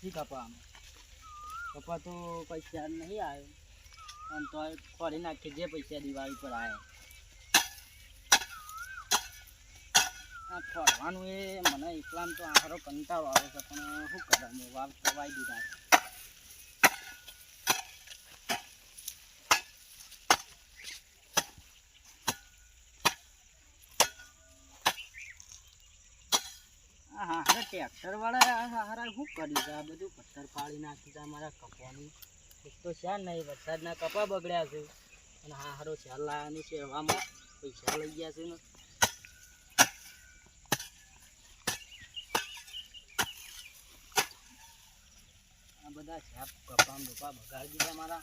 નથી કપામાં. કપા તો પૈસા નહીં આવ્યો અને તો ફરી નાખીએ જે પૈસા દિવાળી પર આવ્યા આ ફરવાનું એ મને એકલામ તો આહારો કંટાળો આવે છે, પણ શું કરવાનું વાર ખવાઈ દીધા છે. આ હારા ટ્રેક્ટર વાળા શું કર્યું છે આ બધું? પથ્થર પાડી નાખ્યું છે અમારા કપાનું એક તો છે નહીં વરસાદના કપા બગડ્યા છે. અને હા, હારો ચાલ લાવવાની સેવામાં પૈસા લઈ ગયા છે ને. બધા છાપ કપા બપા બગાડી દીધા મારા.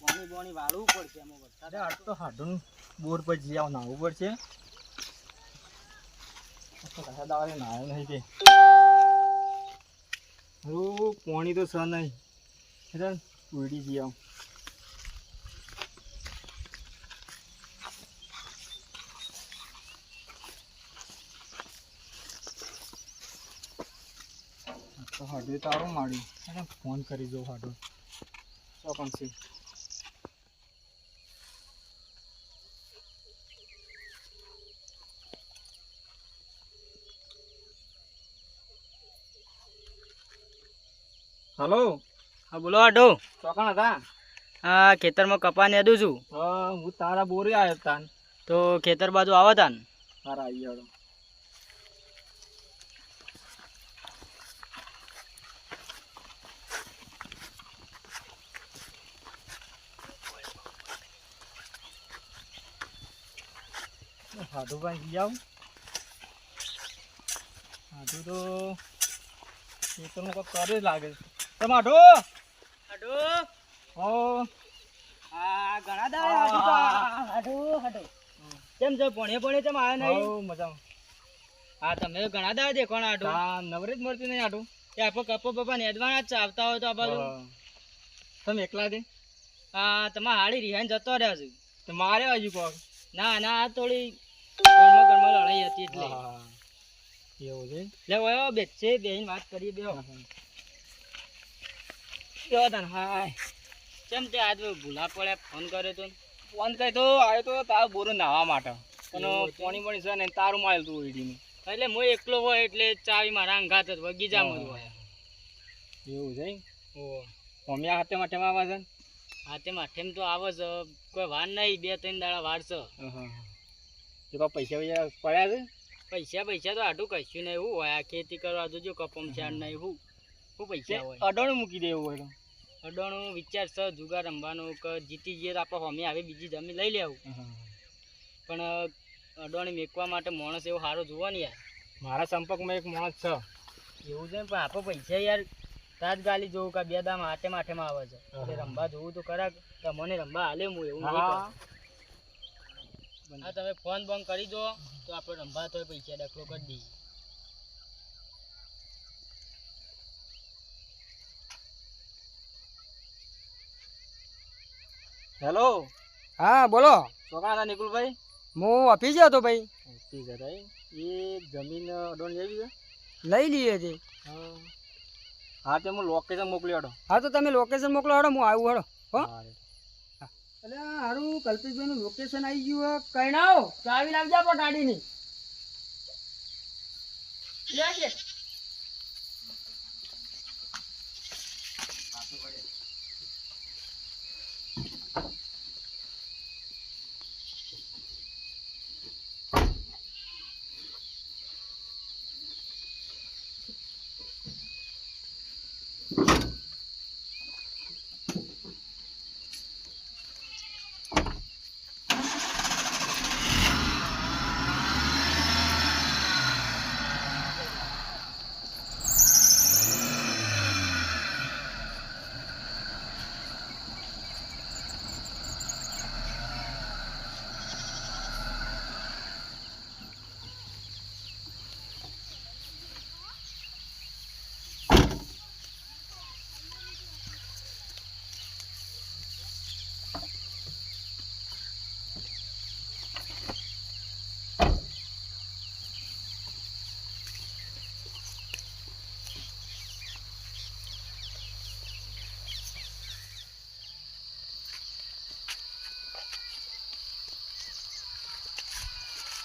પાણી બોણી વાળવું પડશે એમાં વરસાદ. તો હાડું બોર પર જઈ આવ નાહવું પડશે. કશા નહીં તે હરું પોણી તો સ નહીં ઉડી ગયા તો હાડું તારું માડ્યું ફોન કરી જો હાડું. ચોકન છે? હલો. હા બોલો આડો. ચોકણ હતા? હા ખેતરમાં કપાને અડું છું. તો હું તારા બોરે આવ્યો તાન. તો ખેતર બાજુ આવો તા ને તારા આવી હેડો હાડું ભાઈ જઈ આવું. હાડું તો ખેતરનું કંઈક કરે જ લાગે છે. તમે હાડો હો. આ ઘણા દાડા હાડો હાડો કેમ છો? ભણે ભણે તેમ આવ્યા નહીં? મજામાં. હા તમે ઘણા દાડા દેખો ને આડો હા નવરે જ મળતી નહીં હાડું એ આપો કપો બપા નેદવાના જ ચાવતા હોય તો આ બાજુ. તમે એકલા દે હા તમારે હાડી રિહાઈને જતો રહ્યા છું. તો મારે હજુ કોક? ના ના આ થોડી ઘરમાં ઘરમાં લડાઈ હતી એટલે. એવું છે? લે ઓયો બેસે બેહીને વાત કરીએ બેહો. કેવા તને હાય. કેમ તે આજ ભૂલા પડ્યા ફોન કર્યો તો? ફોન કરી તો આવ્યો તો તારું બોરું નાહવા માટે. અને પોણી? પાણી છે ને તારું મારેલ તું ઓઈડીનું એટલે હું એકલો હોય એટલે ચાવી મારા અંગાત જ બગીચામાં જ હોય. એવું છે ઓ મમ્મી હાથે માટે આવે છે હાથે માથે તો આવે છે કોઈ વાર નહીં બે ત્રણ દાડા વાર છે. તો પૈસા પૈસા પડ્યા છે? પૈસા પૈસા તો આટું કશું નહીં. એવું હોય આ ખેતી કરવા જોજો કપમ ચાર નહીં હું. શું પૈસા હોય. અડાણું મૂકી દેવું હોય તો. અડોણું વિચાર છે જુગાર રમવાનું કે જીતી જઈએ તો આપણે હોમી આવે બીજી જમીન લઈ લેવું. પણ અડાણી મેકવા માટે માણસ એવો સારો જોવો ને યાર. મારા સંપર્કમાં એક માણસ છે. એવું છે ને પણ આપણે પૈસા યાર. તાજ ગાલી જોવું કે બે દામ હાથે માઠેમાં આવે છે. એટલે રમવા જોવું તો ખરા કે મને રમવા હાલે હું એવું નહીં હા. તમે ફોન બોન કરી દો તો આપણે રમવા તો પૈસા દાખલો કરી દઈએ. હેલો. હા બોલો. ચોકા હતા નિકુલભાઈ? હું ઓફિસ હતો ભાઈ. ઓફિસ હતા એ જમીન અડોણ લેવી છે? લઈ લઈએ છે. હા. તે હું લોકેશન મોકલી હડો હા તો તમે લોકેશન મોકલો હડો હું આવું હડો હો. હા એટલે હારું કલ્પેશભાઈનું લોકેશન આવી ગયું. કઈ ના આવો ચાવી લાવજો આપો ગાડીની. લે છે.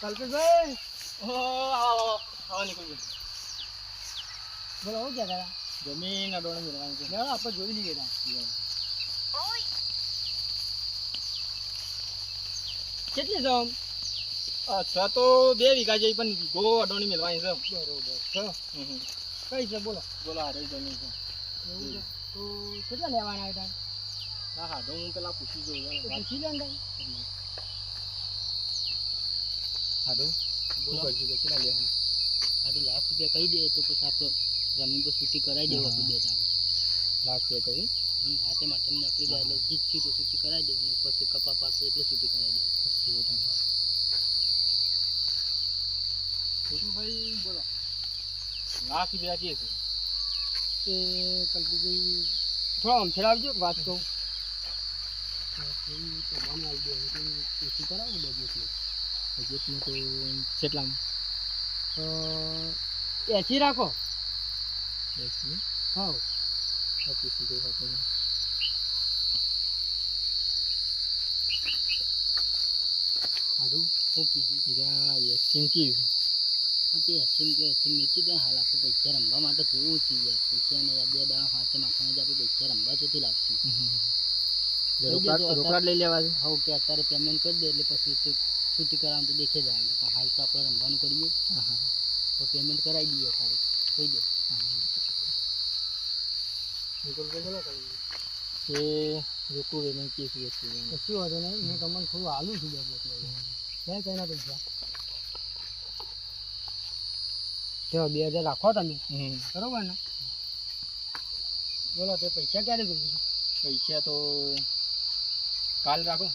કલ્પેશભાઈ! ઓ આવો આવો નીકળજો. બોલો શું ક્યાં હતા જમીન અડોણે મેળવાનું છે. આપણે જોઈ લઈએ તા કેટલી જમ અચ્છા તો બે વીઘા જેવી પણ ગો અડોણી મેળવાની છે. બરોબર છે. હમ હમ. કઈ છે? બોલો. બોલો હારે જમીન છે. એવું છે? તો કેટલા લેવાના હતા હા હા તો હું પેલા પૂછી જોઉં. પૂછી લે શું કરશું કે કેટલા લેવું લાખ રૂપિયા કહી દે તો પછી આપણે જમીન પર છૂટી કરાવી દેવું આપણે બે જણ લાખ રૂપિયા કહ્યું હમ હાથે માટે નીકળી જાય એટલે જીતશું તો છૂટી કરાવી દેવું ને પછી કપા પાસે એટલે છૂટી કરાવી દેવું. કશું હોતું નથી. ભાઈ બોલો. લાખ રૂપિયા જે છે. એ થોડા આમ આવજો વાત કહું. તો મન આવી દે એટલે છૂટી કરાવું બધું એટલે. બજેટમાં તો કેટલામાં એસી રાખો? એસી હા પૂછી જોઉં આપણે હાડું? શું કીધું હીરા એસી કીધું. પણ એસીમ કે એસીમ મેકી દે હાલ આપણે પૈસા રમવા માટે જોવું છે યાર. પૈસા ને બે હાથે જ આપણે પૈસા રમવા જતી લાગશું. રોકડા લઈ લેવા છે? હવે કે અત્યારે પેમેન્ટ કરી દે એટલે પછી છૂટી કરાવવાનું તો દેખે જાય પણ હાલ તો આપણે રમવાનું કરીએ હા હા તો પેમેન્ટ કરાવી દઈએ અત્યારે કહી દે એ રોકડું પેમેન્ટ કેસી એસી કશું વાંધો નહીં હું તમને થોડું હાલું છું બધું એટલે ક્યાં કઈના પૈસા તો બે હજાર રાખો તમે હમ બરોબર ને બોલો તે પૈસા ક્યારે જોઈએ પૈસા તો કાલ રાખો